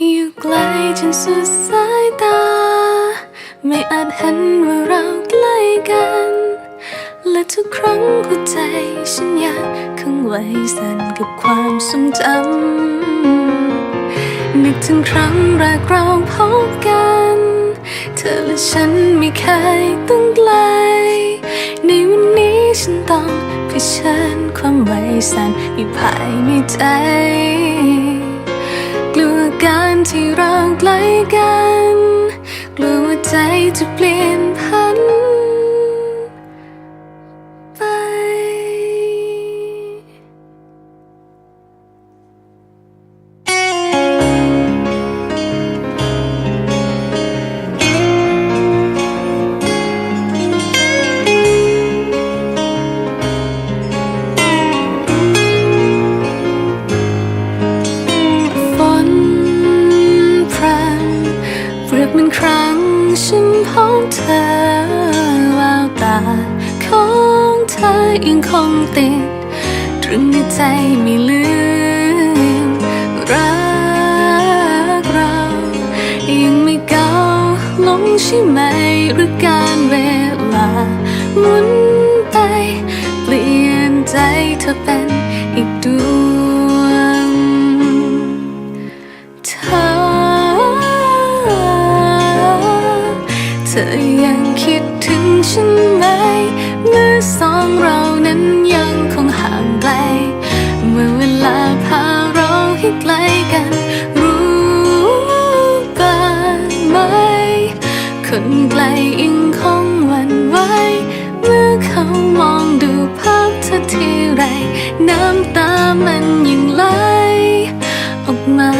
อยู่ไกลจนสุดสายตา ไม่อาจเห็นว่าเราใกล้กัน และทุกครั้งหัวใจฉันอยากขังไว้สั่นกับความทรงจำนึกถึงครั้งแรกเราพบกัน เธอและฉันไม่เคยต้องไกล ในวันนี้ฉันต้องเผชิญความไว้สั่นอยู่ภายในใจ ลัวการที่เราใกล้กัน กลัวใจจะเปลี่ยน ของเธอยังคงติดตรึงในใจไม่ลืมรักเรายังไม่เก้าลงใช่ไหมหรือการเวลาหมุนไป เปลี่ยนใจเธอเป็นอีกดวงเธอเธอยังคิดถึงฉัน คนไกลยังคงหวั่นไหวเมื่อเขามองดูภาพเธอทีไร น้ำตามันยังไหลออกมา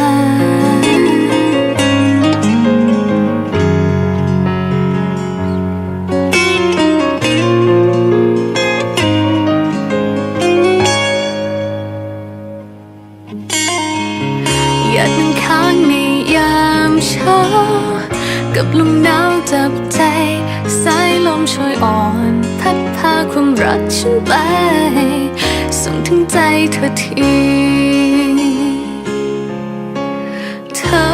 อยากนั่งค้างในยามเช้า กับลมหนาว จับใจ สายลมช่วยอ่อน พัดพาความรักฉันไป ส่งถึงใจเธอทีเธอ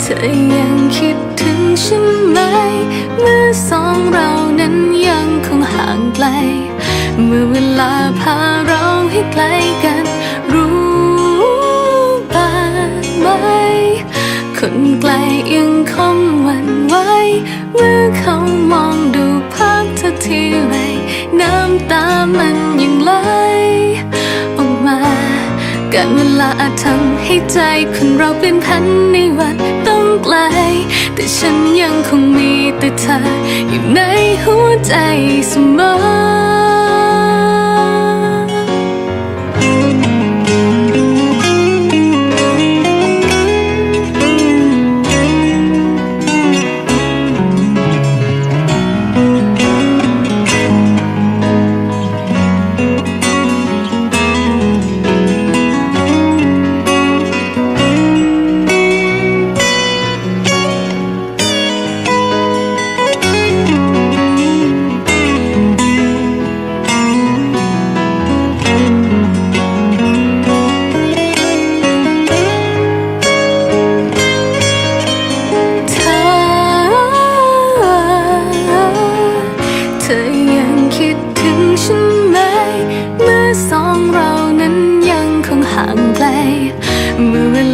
เธอยังคิดถึงฉันไหม เมื่อสองเรานั้นยังคงห่างไกล เมื่อเวลาพาเราให้ใกลกัน คนไกลยังคงหวั่นไหวเมื่อเขามองดูภาพเธอทีไรน้ำตามันยังไหลออกมาการเวลาอาจทำให้ใจคนเราเปลี่ยนพันในวันต้องไกล แต่ฉันยังคงมีแต่เธออยู่ในหัวใจเสมอ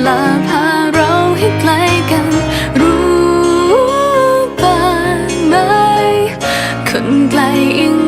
ลาพาเราให้ไกลกัน รู้บ้างไหมคนไกลอิง